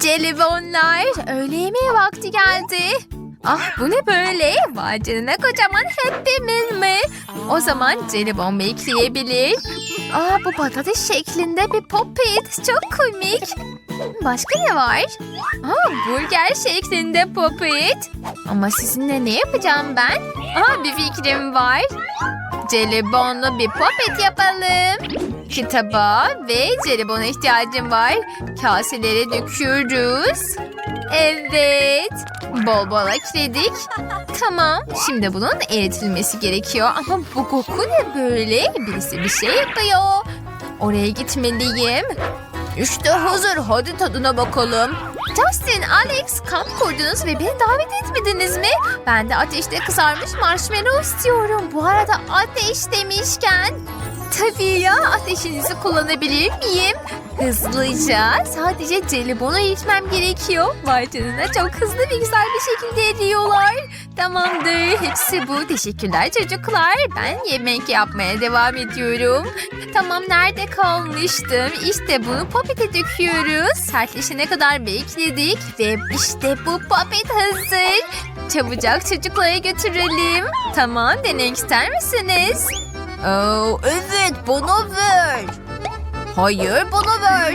Jelibonlar. Öğle yemeği vakti geldi. Ah bu ne böyle? Vay canına kocaman hepimiz mi? O zaman jelibon bekleyebilir. Aa bu patates şeklinde bir popit. Çok komik. Başka ne var? Aa burger şeklinde popit. Ama sizinle ne yapacağım ben? Aa bir fikrim var. Jelibonlu bir popit yapalım. Kitaba ve jelibona ihtiyacım var. Kaselere döküyoruz. Evet. Bol bol ekledik. Tamam. Şimdi bunun eritilmesi gerekiyor. Ama bu koku ne böyle? Birisi bir şey yapıyor. Oraya gitmeliyim. İşte hazır. Hadi tadına bakalım. Justin, Alex kamp kurdunuz ve beni davet etmediniz mi? Ben de ateşte kızarmış marshmallow istiyorum. Bu arada ateş demişken. Tabii ya ateşinizi kullanabilir miyim? Hızlıca sadece jelibonu eritmem gerekiyor. Vay çok hızlı ve güzel bir şekilde eriyorlar. Tamamdır hepsi bu. Teşekkürler çocuklar. Ben yemek yapmaya devam ediyorum. Tamam nerede kalmıştım? İşte bunu popete döküyoruz. Sertleşene kadar bekledik ve işte bu popet hazır. Çabucak çocuklara götürelim. Tamam denemek ister misiniz? Oo, evet bana ver. Hayır bana ver.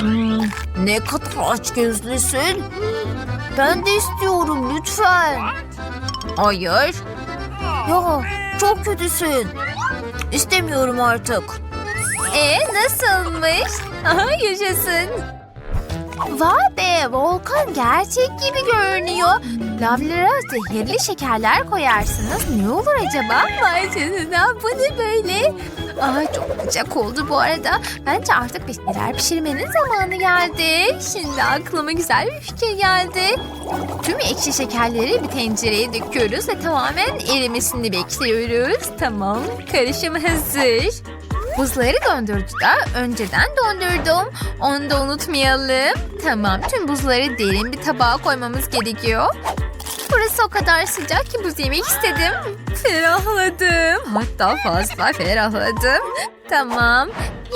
Hmm, ne kadar aç gözlüsün. Ben de istiyorum lütfen. Hayır. Ya çok kötüsün. İstemiyorum artık. E nasılmış? Aha yaşasın. Vay be volkan gerçek gibi görünüyor. Lavlara zehirli şekerler koyarsınız. Ne olur acaba? Vay canına bu ne böyle? Aa çok sıcak oldu bu arada. Bence artık bir pişirmenin zamanı geldi. Şimdi aklıma güzel bir fikir geldi. Tüm ekşi şekerleri bir tencereye döküyoruz ve tamamen erimesini bekliyoruz. Tamam karışım hazır. Buzları dondurduda önceden dondurdum. Onu da unutmayalım. Tamam tüm buzları derin bir tabağa koymamız gerekiyor. Burası o kadar sıcak ki buz yemek istedim. Ferahladım. Hatta fazla ferahladım. Tamam.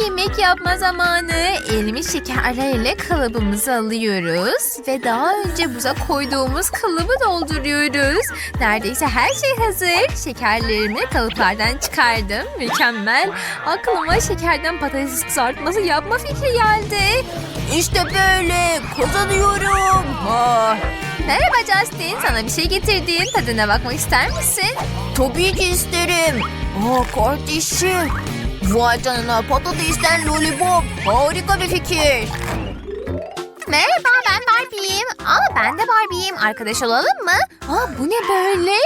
Yemek yapma zamanı. Erimiş şekerlerle kalıbımızı alıyoruz. Ve daha önce buza koyduğumuz kalıbı dolduruyoruz. Neredeyse her şey hazır. Şekerlerimi kalıplardan çıkardım. Mükemmel. Aklıma şekerden patates kızartması yapma fikri geldi. İşte böyle kazanıyorum. Ah, Merhaba Justin. Sana bir şey getirdim. Tadına bakmak ister misin? tabii ki isterim. Aa kardeşim. Vay canına patatesten lollipop. Harika bir fikir. Merhaba ben Barbie'yim. Aa ben de Barbie'yim. Arkadaş olalım mı? Aa bu ne böyle?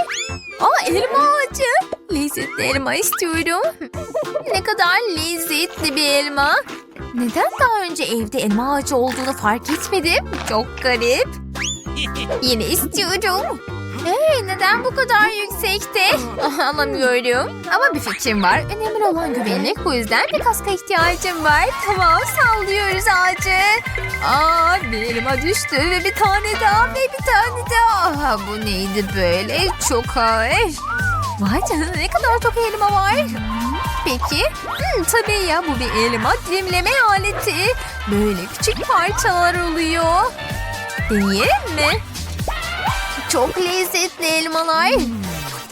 Aa elma ağacı. Lezzetli elma istiyorum. ne kadar lezzetli bir elma. Neden daha önce evde elma ağacı olduğunu fark etmedim? Çok garip. Yine istiyorum. Hey, neden bu kadar yüksekte? Alamıyorum. Ama bir fikrim var. Önemli olan güvenlik. Bu yüzden bir kaska ihtiyacım var. Tamam sallıyoruz ağacı. Aa bir elma düştü ve bir tane daha ve bir tane daha. Aa, bu neydi böyle? Çok ağır. Vay canına ne kadar çok elma var. Peki. Hmm, tabii ya bu bir elma dilimleme aleti. Böyle küçük parçalar oluyor. Deneyelim mi? Çok lezzetli elmalar.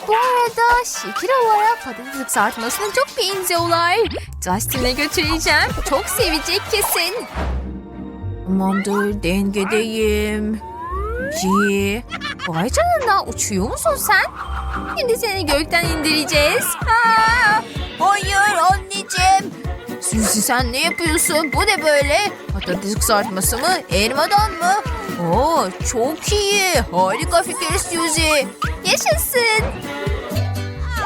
Bu arada şekil olarak patates kızartmasına çok benziyorlar. Justin'e götüreceğim. Çok sevecek kesin. Tamamdır dengedeyim. G. Vay canına uçuyor musun sen? Şimdi seni gökten indireceğiz. Aa! Hayır anneciğim. Suzy sen ne yapıyorsun? Bu ne böyle? Patates kızartması mı? Elmadan mı? Oo çok iyi. Harika fikir Suzy. Yaşasın.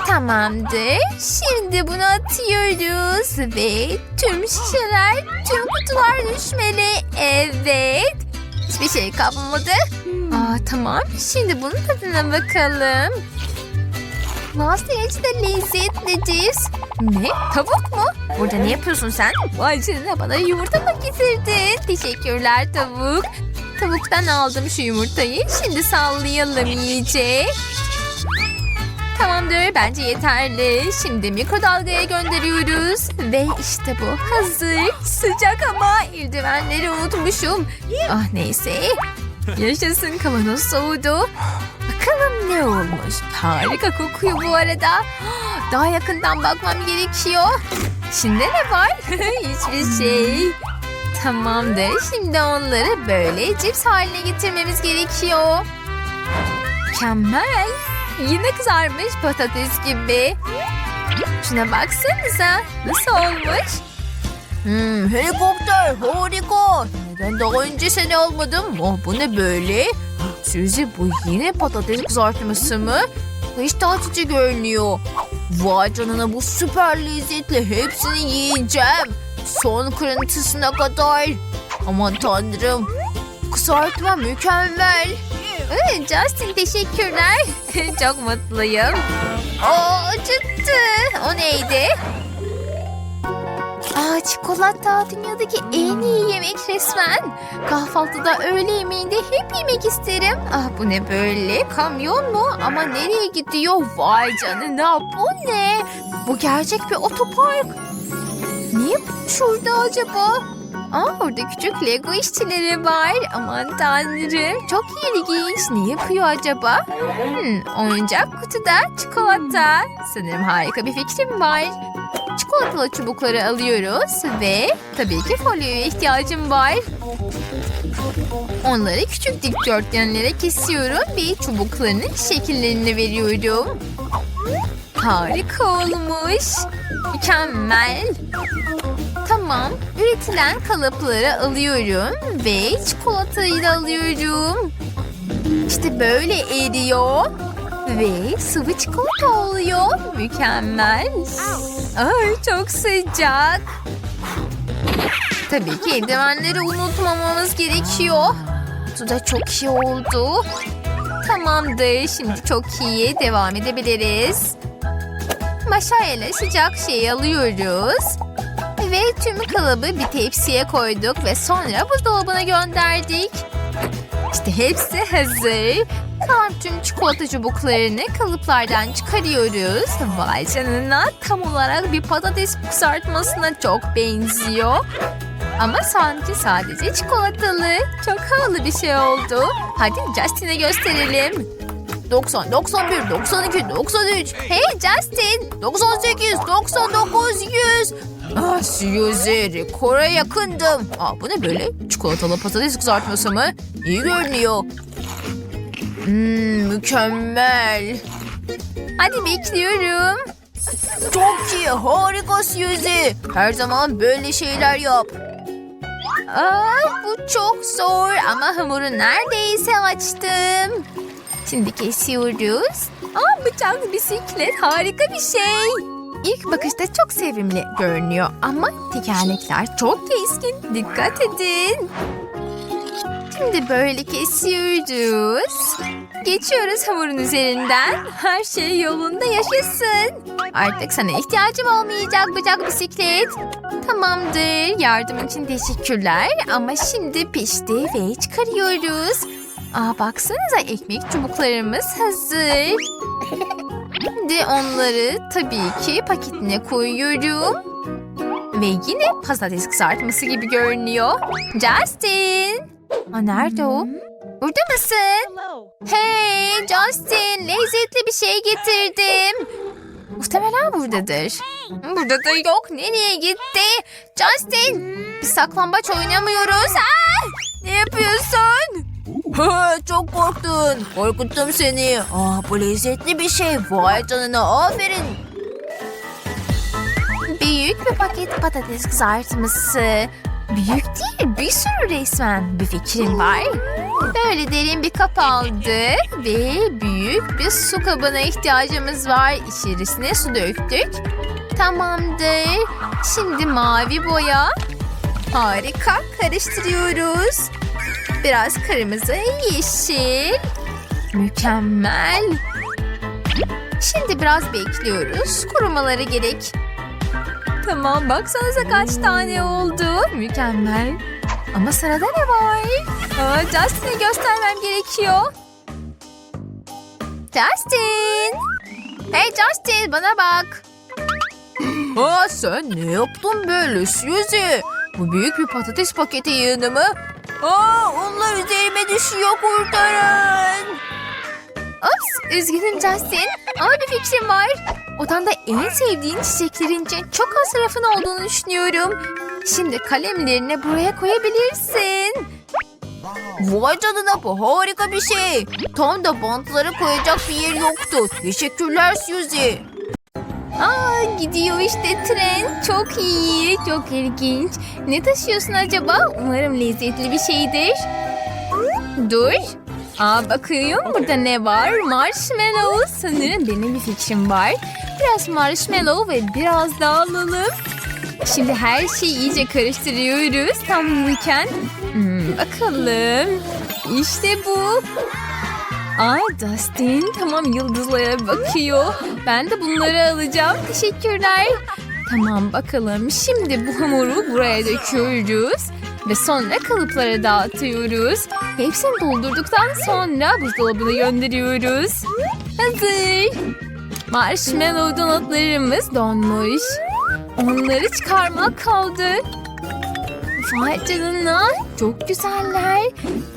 Tamamdır. Şimdi bunu atıyoruz ve tüm şişeler, tüm kutular düşmeli. Evet. Hiçbir şey kalmadı. Aa, tamam. Şimdi bunun tadına bakalım. Nasıl de lezzetli cips. Ne? Tavuk mu? Burada ne yapıyorsun sen? Vay bana yumurta mı getirdin? Teşekkürler tavuk. Tavuktan aldım şu yumurtayı. Şimdi sallayalım iyice. Tamamdır bence yeterli. Şimdi mikrodalgaya gönderiyoruz. Ve işte bu hazır. Sıcak ama eldivenleri unutmuşum. Ah neyse. Yaşasın kavanoz soğudu. Bakalım ne olmuş. Harika kokuyor bu arada. Daha yakından bakmam gerekiyor. Şimdi ne var? Hiçbir şey. Tamamdır. Şimdi onları böyle cips haline getirmemiz gerekiyor. Mükemmel. Yine kızarmış patates gibi. Şuna baksanıza. Nasıl olmuş? Hmm, helikopter harika. Neden daha önce seni almadım? Oh, bu ne böyle? Suzy bu yine patates kızartması mı? Hiç açıcı görünüyor. Vay canına bu süper lezzetli. Hepsini yiyeceğim. Son kırıntısına kadar. Aman tanrım. Kızartma mükemmel. Ee, Justin teşekkürler. Çok mutluyum. Aa, acıttı. O neydi? Aa, çikolata dünyadaki en iyi yemek resmen. Kahvaltıda öğle yemeğinde hep yemek isterim. Ah bu ne böyle? Kamyon mu? Ama nereye gidiyor? Vay canına bu ne? Bu gerçek bir otopark. Bu şurada acaba? Aa orada küçük Lego işçileri var. Aman tanrım çok ilginç. Ne yapıyor acaba? Hmm, oyuncak kutuda çikolata. Sanırım harika bir fikrim var. Çikolatalı çubukları alıyoruz ve tabii ki folyoya ihtiyacım var. Onları küçük dikdörtgenlere kesiyorum ve çubuklarının şekillerini veriyorum. Harika olmuş. Mükemmel. Tamam, üretilen kalıpları alıyorum ve çikolatayı alıyorum. İşte böyle eriyor ve sıvı çikolata oluyor. Mükemmel. Ay çok sıcak. Tabii ki eldivenleri unutmamamız gerekiyor. Bu da çok iyi oldu. Tamamdır. Şimdi çok iyi. Devam edebiliriz. Maşayla sıcak şeyi alıyoruz. Ve tüm kalıbı bir tepsiye koyduk ve sonra buzdolabına gönderdik. İşte hepsi hazır. Kalan tüm çikolata çubuklarını kalıplardan çıkarıyoruz. Vay canına tam olarak bir patates kızartmasına çok benziyor. Ama sanki sadece çikolatalı. Çok havalı bir şey oldu. Hadi Justin'e gösterelim. 90, 91, 92, 93. Hey Justin! 98, 99, 100. Ah Suzy, rekora yakındım. Aa, bu ne böyle? Çikolatalı patates kızartması mı? İyi görünüyor. Hmm, mükemmel. Hadi bekliyorum. Çok iyi, harika Suzy. Her zaman böyle şeyler yap. Aa, bu çok zor ama hamuru neredeyse açtım. Şimdi kesiyoruz. Aa, bıçak bisiklet harika bir şey. İlk bakışta çok sevimli görünüyor ama tekerlekler çok keskin. Dikkat edin. Şimdi böyle kesiyoruz. Geçiyoruz hamurun üzerinden. Her şey yolunda yaşasın. Artık sana ihtiyacım olmayacak bıçak bisiklet. Tamamdır. Yardım için teşekkürler. Ama şimdi pişti ve çıkarıyoruz. Aa baksanıza ekmek çubuklarımız hazır. Şimdi onları tabii ki paketine koyuyorum. Ve yine patates kızartması gibi görünüyor. Justin! Aa, nerede o? Burada mısın? Hey Justin! Lezzetli bir şey getirdim. Muhtemelen buradadır. Burada da yok. Nereye gitti? Justin! Biz saklambaç oynamıyoruz. Aa! Ne yapıyorsun? Ha, Çok korktun. Korkuttum seni. Ah, bu lezzetli bir şey. Vay canına aferin. Büyük bir paket patates kızartması. Büyük değil, bir sürü resmen. Bir fikrim var. Böyle derin bir kap aldık ve büyük bir su kabına ihtiyacımız var. İçerisine su döktük. Tamamdır. Şimdi mavi boya. Harika. Karıştırıyoruz. Biraz kırmızı, yeşil. Mükemmel. Şimdi biraz bekliyoruz. Kurumaları gerek. Tamam baksanıza kaç tane oldu. Mükemmel. Ama sırada ne var? Aa, Justin'e göstermem gerekiyor. Justin! Hey Justin bana bak. Aa sen ne yaptın böyle Suzy? Bu büyük bir patates paketi yığını mı? Aa onlar üzerime düşüyor kurtarın. Ups üzgünüm Justin. Ama bir fikrim var. Odanda en sevdiğin çiçeklerin için çok az rafın olduğunu düşünüyorum. Şimdi kalemlerini buraya koyabilirsin. Vay canına bu harika bir şey. Tam da bantları koyacak bir yer yoktu. Teşekkürler Suzy. Aa gidiyor işte tren. Çok iyi, çok ilginç. Ne taşıyorsun acaba? Umarım lezzetli bir şeydir. Dur. Aa bakıyorum burada ne var? Marshmallow. Sanırım benim bir fikrim var. Biraz marshmallow ve biraz daha alalım. Şimdi her şeyi iyice karıştırıyoruz. Tam uyurken. Hmm, bakalım. İşte bu. Aa Dustin tamam yıldızlara bakıyor. Ben de bunları alacağım. Teşekkürler. Tamam bakalım. Şimdi bu hamuru buraya döküyoruz. Ve sonra kalıplara dağıtıyoruz. Hepsini doldurduktan sonra buzdolabına gönderiyoruz. Hazır. Marshmallow donutlarımız donmuş. Onları çıkarmak kaldı. Vay canına. Çok güzeller.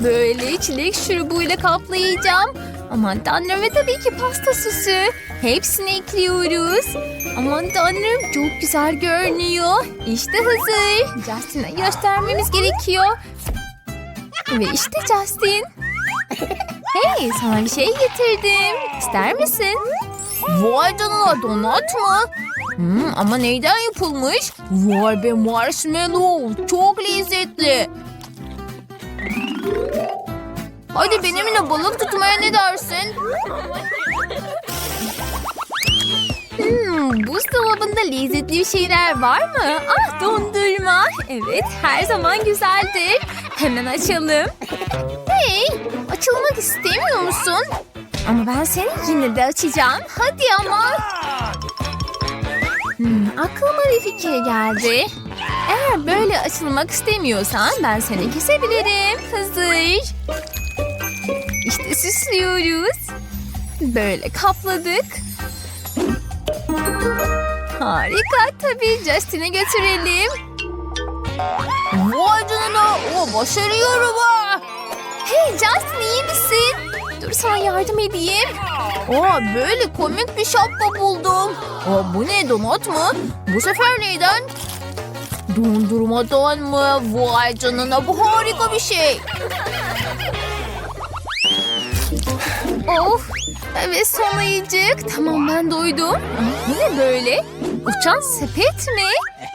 Böyle çilek şurubuyla kaplayacağım. Aman tanrım ve tabii ki pasta süsü. Hepsini ekliyoruz. Aman tanrım çok güzel görünüyor. İşte hazır. Justin'e göstermemiz gerekiyor. Ve işte Justin. Hey sana bir şey getirdim. İster misin? Vay canına donat mı? Hmm, ama neyden yapılmış? Vay be marshmallow. Çok lezzetli. Hadi benimle balık tutmaya ne dersin? Hmm, buzdolabında lezzetli bir şeyler var mı? Ah dondurma. Evet her zaman güzeldir. Hemen açalım. Hey açılmak istemiyor musun? Ama ben seni yine de açacağım. Hadi ama. Hmm, aklıma bir fikir geldi. Eğer böyle açılmak istemiyorsan ben seni kesebilirim. Hazır. İşte süslüyoruz. Böyle kapladık. Harika tabii Justin'e götürelim. Vay canına. O başarıyorum ha. Hey Justin iyi misin? Dur sana yardım edeyim. Aa böyle komik bir şapka buldum. Aa bu ne donat mı? Bu sefer neyden? Dondurmadan mı? Vay canına bu harika bir şey. Of evet son ayıcık. Tamam ben doydum. Bu ne böyle? Uçan sepet mi?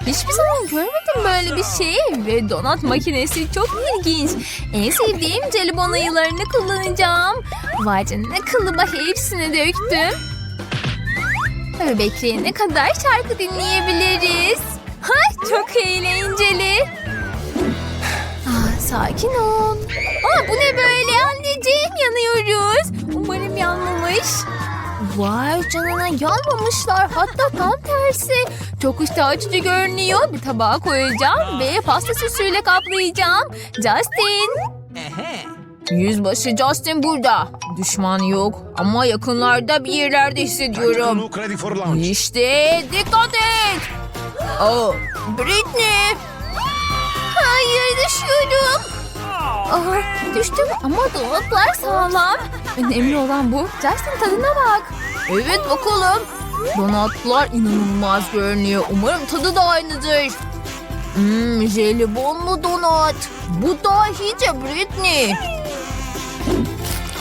Hiçbir zaman görmedim böyle bir şey. Ve donat makinesi çok ilginç. En sevdiğim jelibon ayılarını kullanacağım. Vay canına kılıma hepsini döktüm. Ve bekleyene kadar şarkı dinleyebiliriz. Ha, çok eğlenceli. Ah, sakin ol. Aa, bu ne böyle anneciğim? Yanıyoruz. Yanmamış. Vay canına yanmamışlar. Hatta tam tersi. Çok iştah açıcı görünüyor. Bir tabağa koyacağım ve pasta süsüyle kaplayacağım. Justin. Yüzbaşı Justin burada. Düşman yok ama yakınlarda bir yerlerde hissediyorum. İşte dikkat et. Oh, Britney. Hayır düşüyorum. Aa, düştüm ama donutlar sağlam. Önemli olan bu. Justin tadına bak. Evet bakalım. Donatlar inanılmaz görünüyor. Umarım tadı da aynıdır. Hmm, jelibonlu donat. Bu dahice Britney.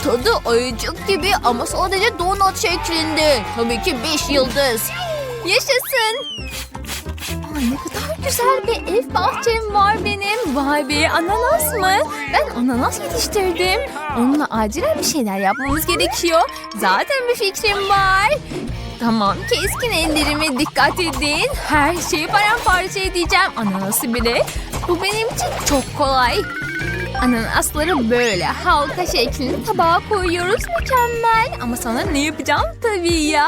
Tadı ayıcık gibi ama sadece donat şeklinde. Tabii ki 5 yıldız. Yaşasın. Aa, ne kadar güzel bir ev bahçem var benim. Vay be ananas mı? Ben ananas yetiştirdim. Onunla acilen bir şeyler yapmamız gerekiyor. Zaten bir fikrim var. Tamam keskin ellerime dikkat edin. Her şeyi paramparça edeceğim. Ananası bile. Bu benim için çok kolay. Ananasları böyle halka şeklinde tabağa koyuyoruz. Mükemmel. Ama sonra ne yapacağım? Tabii ya.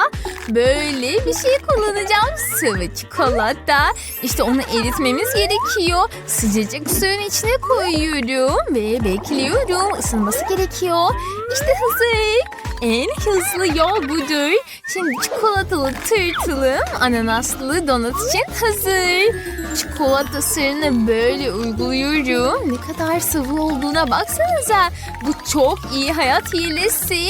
Böyle bir şey kullanacağım. Sıvı çikolata. İşte onu eritmemiz gerekiyor. Sıcacık suyun içine koyuyorum ve bekliyorum. Isınması gerekiyor. İşte hazır. En hızlı yol budur. Şimdi çikolatalı tırtılım ananaslı donut için hazır. Çikolata sırrını böyle uyguluyorum. Ne kadar sıvı olduğuna baksanıza. Bu çok iyi hayat hilesi.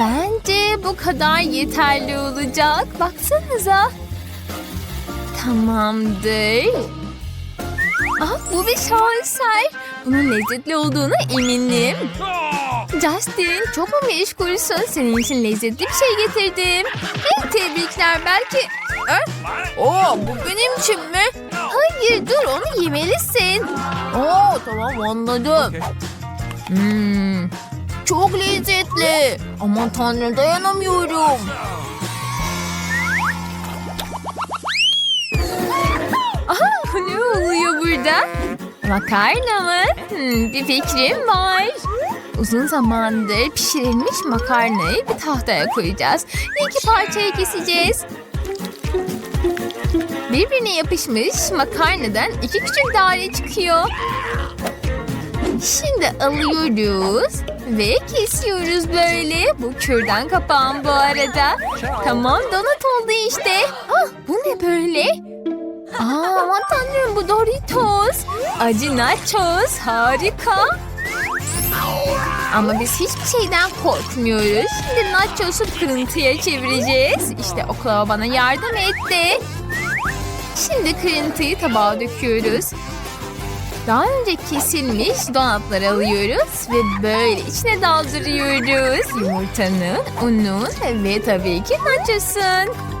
Bence bu kadar yeterli olacak. Baksanıza. Tamamdır. Ah, bu bir şaheser. Bunun lezzetli olduğunu eminim. Justin çok mu meşgulsün? Senin için lezzetli bir şey getirdim. Hey, tebrikler belki. Oo bu benim için mi? Hayır dur onu yemelisin. Oo tamam anladım. Hmm, Çok lezzetli. Aman tanrım dayanamıyorum. ne oluyor burada? Makarna mı? Hmm, bir fikrim var. Uzun zamandır pişirilmiş makarnayı bir tahtaya koyacağız. İki parçaya keseceğiz. Birbirine yapışmış makarnadan iki küçük daire çıkıyor. Şimdi alıyoruz ve kesiyoruz böyle. Bu kürdan kapağım bu arada. Tamam donat oldu işte. Ah, bu ne böyle? Aa, aman tanrım bu Doritos. Acı nachos harika. Ama biz hiçbir şeyden korkmuyoruz. Şimdi nachos'u kırıntıya çevireceğiz. İşte oklava bana yardım etti. Şimdi kırıntıyı tabağa döküyoruz. Daha önce kesilmiş donatları alıyoruz ve böyle içine daldırıyoruz. Yumurtanın, unun ve tabii ki nachos'un.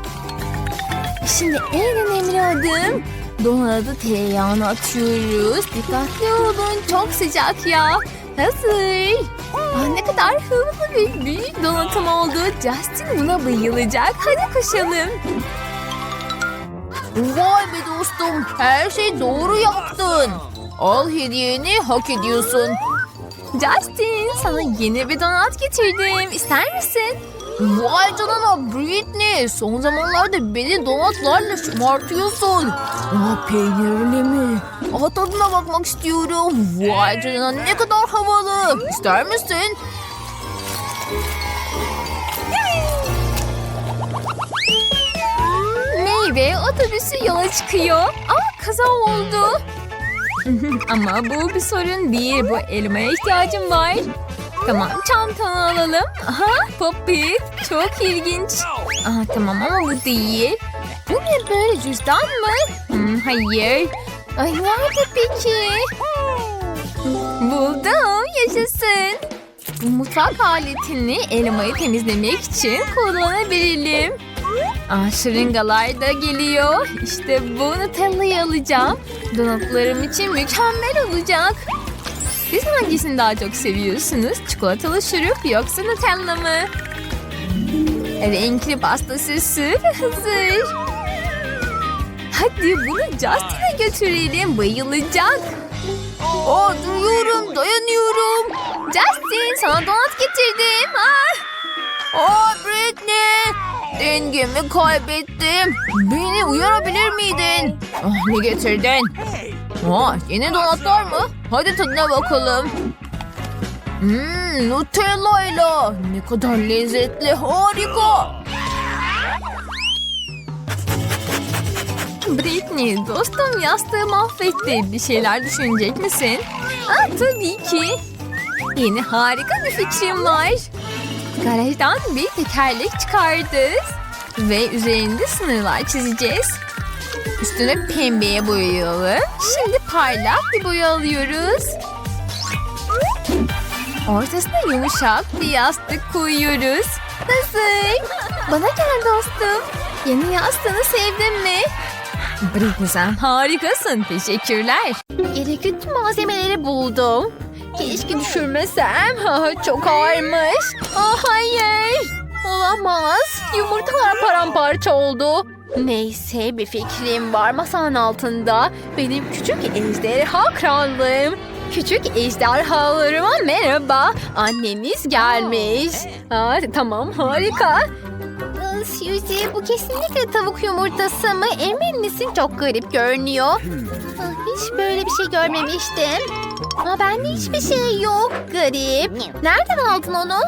Şimdi en önemli adım donatı tereyağına atıyoruz. Dikkatli olun çok sıcak ya. Hazır. Aa, ne kadar hızlı bir büyük donatım oldu. Justin buna bayılacak. Hadi koşalım. Vay be dostum her şey doğru yaptın. Al hediyeni hak ediyorsun. Justin sana yeni bir donat getirdim. İster misin? Vay canına Britney son zamanlarda beni donatlarla şımartıyorsun. Aa, peynirli mi? Aha tadına bakmak istiyorum. Vay canına ne kadar havalı. İster misin? Meyve otobüsü yola çıkıyor. Aa kaza oldu. Ama bu bir sorun değil. Bu elmaya ihtiyacım var. Tamam çantanı alalım. Aha Poppy çok ilginç. Aa, tamam ama bu değil. Bu ne böyle cüzdan mı? Hmm, hayır. Ay nerede peki? Buldum yaşasın. Bu mutfak aletini elmayı temizlemek için kullanabilirim. Aa, şırıngalar da geliyor. İşte bu Nutella'yı alacağım. Donatlarım için mükemmel olacak. Siz hangisini daha çok seviyorsunuz? Çikolatalı şurup yoksa Nutella mı? Renkli pasta süsü hazır. Hadi bunu Justin'e götürelim. Bayılacak. Aa duyuyorum dayanıyorum. Justin sana donat getirdim. Ah! Aa Britney. Dengemi kaybettim. Beni uyarabilir miydin? Ah, ne getirdin? Aa, yeni donatlar mı? Hadi tadına bakalım. Hmm, Nutella'yla. Ne kadar lezzetli, harika. Britney dostum yastığı mahvetti. Bir şeyler düşünecek misin? Aa, tabii ki. Yeni harika bir fikrim var. Garajdan bir tekerlek çıkardık. Ve üzerinde sınırlar çizeceğiz. Üstüne pembeye boyayalım. Şimdi parlak bir boya alıyoruz. Ortasına yumuşak bir yastık koyuyoruz. Hazır. Bana gel dostum. Yeni yastığını sevdin mi? Britney sen harikasın. Teşekkürler. Gerekli tüm malzemeleri buldum. Keşke düşürmesem. Çok ağırmış. Ah, hayır. Olamaz. Yumurtalar paramparça oldu. Neyse bir fikrim var masanın altında. Benim küçük ejderha krallığım. Küçük ejderhalarıma merhaba. Anneniz gelmiş. Aa, tamam harika. Suzy bu kesinlikle tavuk yumurtası mı? Emin misin? Çok garip görünüyor. Ah, hiç böyle bir şey görmemiştim. Ama bende hiçbir şey yok. Garip. Nereden aldın onu?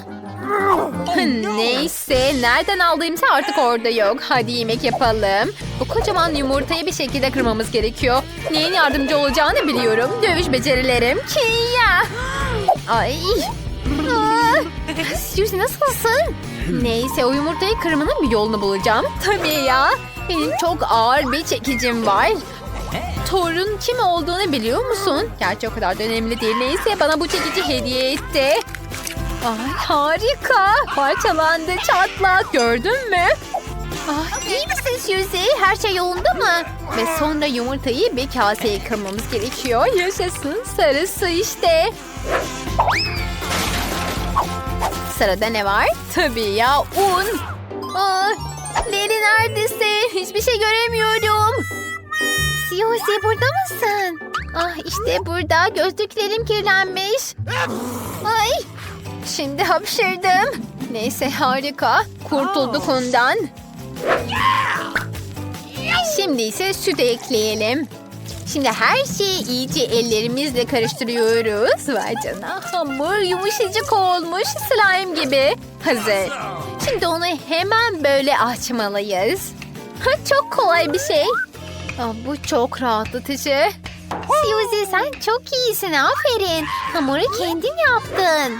Neyse, nereden aldığımsa artık orada yok. Hadi yemek yapalım. Bu kocaman yumurtayı bir şekilde kırmamız gerekiyor. Neyin yardımcı olacağını biliyorum. Dövüş becerilerim. Kia. Ay. Aa, Suzy nasılsın? Neyse o yumurtayı kırmanın bir yolunu bulacağım. Tabii ya. Benim çok ağır bir çekicim var. Thor'un kim olduğunu biliyor musun? Gerçi o kadar da önemli değil. Neyse bana bu çekici hediye etti. Ay harika. Parçalandı çatlak. Gördün mü? Ah, iyi misin Suzy? Her şey yolunda mı? Ve sonra yumurtayı bir kaseye kırmamız gerekiyor. Yaşasın sarısı işte. Sırada ne var? Tabii ya un. Aa, Leli neredesin? Hiçbir şey göremiyorum. Suzy burada mısın? Ah işte burada. Gözlüklerim kirlenmiş. Ay Şimdi hapşırdım. Neyse harika. Kurtulduk ondan. Şimdi ise süt ekleyelim. Şimdi her şeyi iyice ellerimizle karıştırıyoruz. Vay canına hamur yumuşacık olmuş slime gibi. Hazır. Şimdi onu hemen böyle açmalıyız. Ha, çok kolay bir şey. Aa, bu çok rahatlatıcı. Suzy sen çok iyisin aferin. Hamuru kendin yaptın.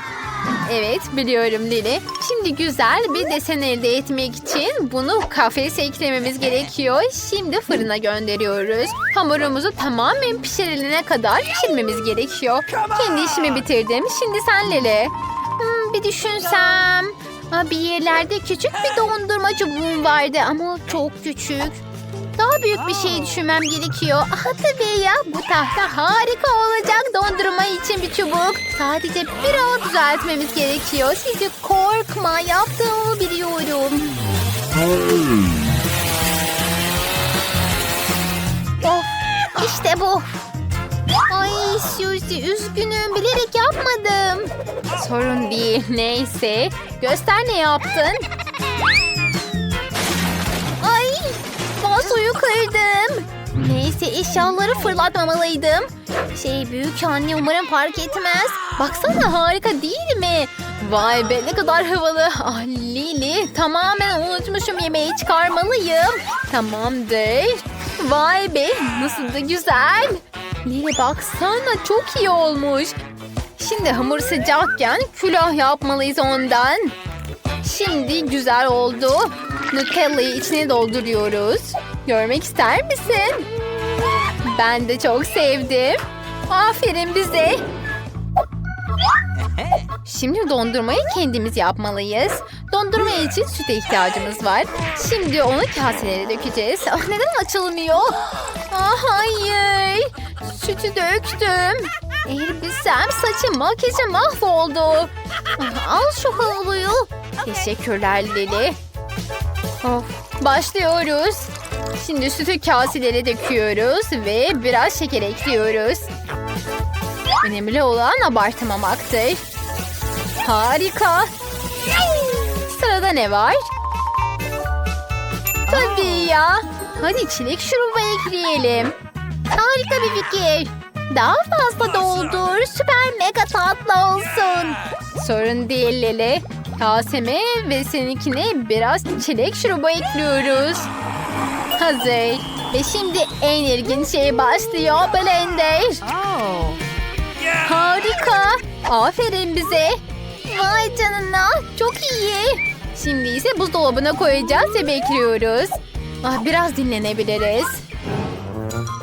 Evet biliyorum Lili. Şimdi güzel bir desen elde etmek için bunu kafese eklememiz gerekiyor. Şimdi fırına gönderiyoruz. Hamurumuzu tamamen pişirilene kadar pişirmemiz gerekiyor. Kendi işimi bitirdim. Şimdi sen Lili. Hmm, bir düşünsem. Bir yerlerde küçük bir dondurma çubuğum vardı ama çok küçük. Daha büyük bir şey düşünmem gerekiyor. Aha tabii ya bu tahta harika olacak dondurma için bir çubuk. Sadece biraz düzeltmemiz gerekiyor. Sizi korkma yaptığımı biliyorum. Of işte bu. Ay Suzy üzgünüm bilerek yapmadım. Sorun değil neyse. Göster ne yaptın. Vazoyu kırdım. Neyse eşyaları fırlatmamalıydım. Şey büyük anne umarım fark etmez. Baksana harika değil mi? Vay be ne kadar havalı. Ah Lili tamamen unutmuşum yemeği çıkarmalıyım. Tamamdır. Vay be nasıl da güzel. Lili baksana çok iyi olmuş. Şimdi hamur sıcakken külah yapmalıyız ondan. Şimdi güzel oldu. Nutella'yı içine dolduruyoruz. Görmek ister misin? Ben de çok sevdim. Aferin bize. Şimdi dondurmayı kendimiz yapmalıyız. Dondurma için süte ihtiyacımız var. Şimdi onu kaselere dökeceğiz. Ah, neden açılmıyor? Ah, hayır. Sütü döktüm. Elbisem, saçım, makyajım mahvoldu. Ah, al şu havluyu. Teşekkürler Lili. Of, başlıyoruz. Şimdi sütü kaselere döküyoruz ve biraz şeker ekliyoruz. Önemli olan abartmamaktır. Harika. Sırada ne var? Tabii ya. Hadi çilek şurubu ekleyelim. Harika bir fikir. Daha fazla doldur. Süper mega tatlı olsun. Sorun değil Leli. Kaseme ve seninkine biraz çilek şurubu ekliyoruz. Hazır. Ve şimdi en ilginç şey başlıyor. Blender. Harika. Aferin bize. Vay canına. Çok iyi. Şimdi ise buzdolabına koyacağız ve bekliyoruz. Ah, biraz dinlenebiliriz.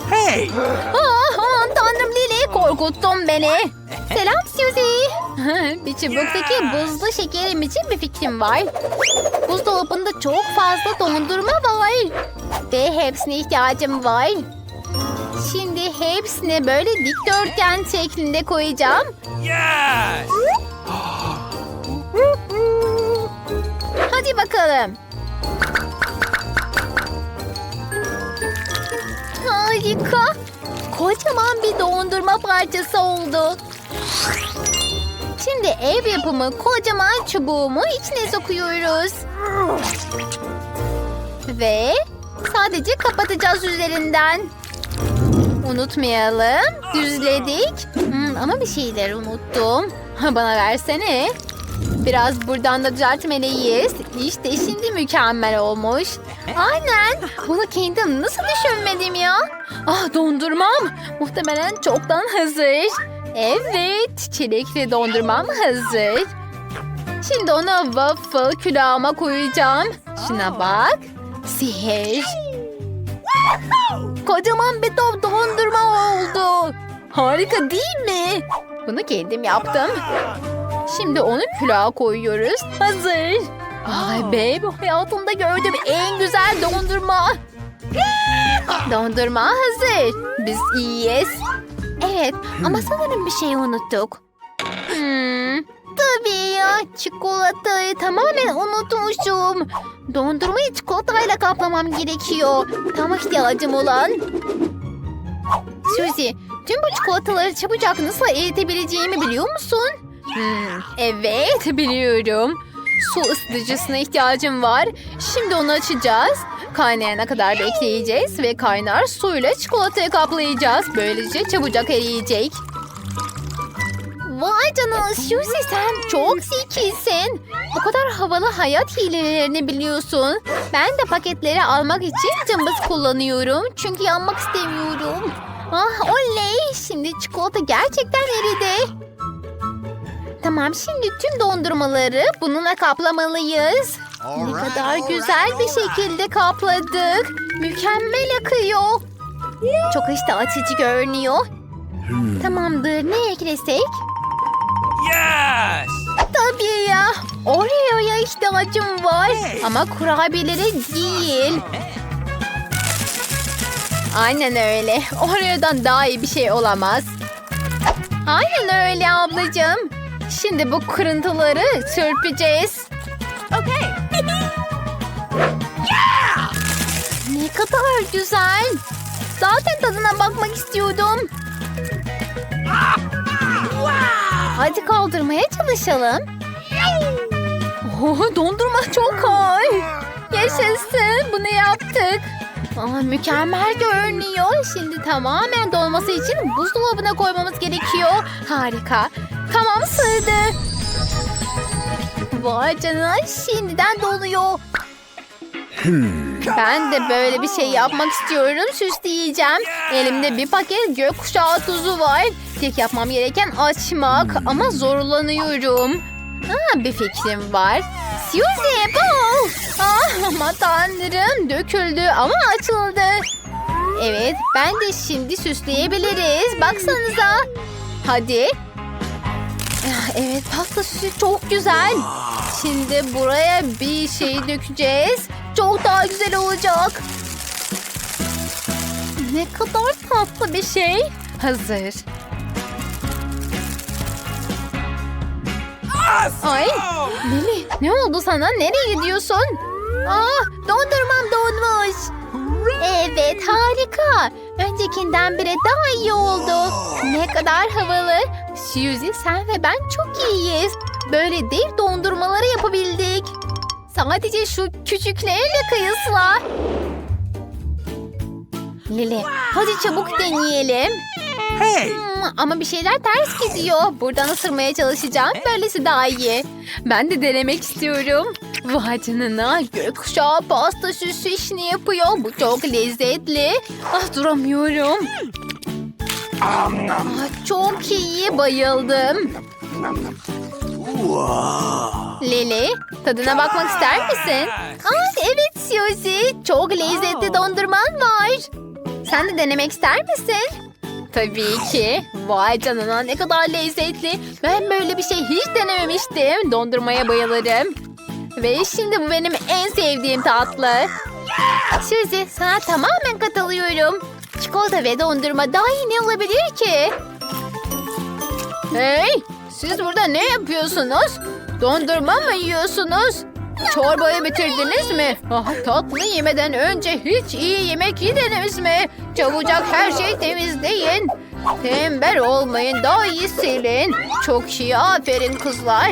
Hey! Ah, aman tanrım Lili korkuttun beni. Selam Suzy. bir çubuktaki buzlu şekerim için bir fikrim var. Buzdolabında çok fazla dondurma var. Ve hepsine ihtiyacım var. Şimdi hepsini böyle dikdörtgen şeklinde koyacağım. Yes! Hadi bakalım. Harika. Kocaman bir dondurma parçası oldu. Şimdi ev yapımı kocaman çubuğumu içine sokuyoruz. Ve sadece kapatacağız üzerinden. Unutmayalım. Düzledik. Hmm, ama bir şeyler unuttum. Bana versene. Biraz buradan da düzeltmeliyiz. İşte şimdi mükemmel olmuş. Aynen. Bunu kendim nasıl düşünmedim ya? Ah dondurmam. Muhtemelen çoktan hazır. Evet. Çilekli dondurmam hazır. Şimdi onu waffle külahıma koyacağım. Şuna bak. Sihir. Kocaman bir top dondurma oldu. Harika değil mi? Bunu kendim yaptım. Şimdi onu külaha koyuyoruz. Hazır. Ay be bu hayatımda gördüğüm en güzel dondurma. Dondurma hazır. Biz iyiyiz. Evet ama sanırım bir şey unuttuk. Hmm, tabii ya çikolatayı tamamen unutmuşum. Dondurmayı çikolatayla kaplamam gerekiyor. Tam ihtiyacım olan. Suzy, tüm bu çikolataları çabucak nasıl eritebileceğimi biliyor musun? Hmm, evet biliyorum. Su ısıtıcısına ihtiyacım var. Şimdi onu açacağız. Kaynayana kadar bekleyeceğiz ve kaynar suyla çikolatayı kaplayacağız. Böylece çabucak eriyecek. Vay canına Suzy sen çok zekisin. O kadar havalı hayat hilelerini biliyorsun. Ben de paketleri almak için cımbız kullanıyorum. Çünkü yanmak istemiyorum. Ah oley şimdi çikolata gerçekten eridi. Tamam şimdi tüm dondurmaları bununla kaplamalıyız. Ne kadar güzel bir şekilde kapladık. Mükemmel akıyor. Çok işte açıcı görünüyor. Tamamdır ne eklesek? Yes! Tabii ya. Oreo'ya ihtiyacım var. Ama kurabiyeleri değil. Aynen öyle. Oreo'dan daha iyi bir şey olamaz. Aynen öyle ablacığım. Şimdi bu kırıntıları çırpacağız. Ne kadar güzel. Zaten tadına bakmak istiyordum. Hadi kaldırmaya çalışalım. Oh, dondurma çok ağır. Yaşasın bunu yaptık. Aa, mükemmel görünüyor. Şimdi tamamen dolması için buzdolabına koymamız gerekiyor. Harika. Tamam sığdı. Vay canına şimdiden doluyor. Ben de böyle bir şey yapmak istiyorum. Süsleyeceğim. Elimde bir paket gökkuşağı tuzu var. Tek yapmam gereken açmak ama zorlanıyorum. Ha, bir fikrim var. Suzy bu. Ah, ama tanrım döküldü ama açıldı. Evet ben de şimdi süsleyebiliriz. Baksanıza. Hadi. Ah, Evet pasta süsü çok güzel. Şimdi buraya bir şey dökeceğiz. Çok daha güzel olacak. Ne kadar tatlı bir şey. Hazır. Ay Lili ne oldu sana? Nereye gidiyorsun? Ah dondurmam donmuş. Evet harika. Öncekinden bile daha iyi oldu. Ne kadar havalı. Suzy sen ve ben çok iyiyiz. Böyle dev dondurmaları yapabildik. Sadece şu küçüklerle kıyasla. Lili hadi çabuk deneyelim. Hey! Hmm, ama bir şeyler ters gidiyor. Buradan ısırmaya çalışacağım. Böylesi daha iyi. Ben de denemek istiyorum. Vay canına gökkuşağı pasta süsü işini yapıyor. Bu çok lezzetli. Ah duramıyorum. Ah, çok iyi bayıldım. Lili tadına bakmak ister misin? Ah evet Suzy. Çok lezzetli dondurman var. Sen de denemek ister misin? Tabii ki. Vay canına ne kadar lezzetli. Ben böyle bir şey hiç denememiştim. Dondurmaya bayılırım. Ve şimdi bu benim en sevdiğim tatlı. Suzy sana tamamen katılıyorum. Çikolata ve dondurma daha iyi ne olabilir ki? Hey siz burada ne yapıyorsunuz? Dondurma mı yiyorsunuz? Çorbayı bitirdiniz mi? Ah, tatlı yemeden önce hiç iyi yemek yediniz mi? Çabucak her şeyi temizleyin. Tembel olmayın daha iyi silin. Çok iyi aferin kızlar.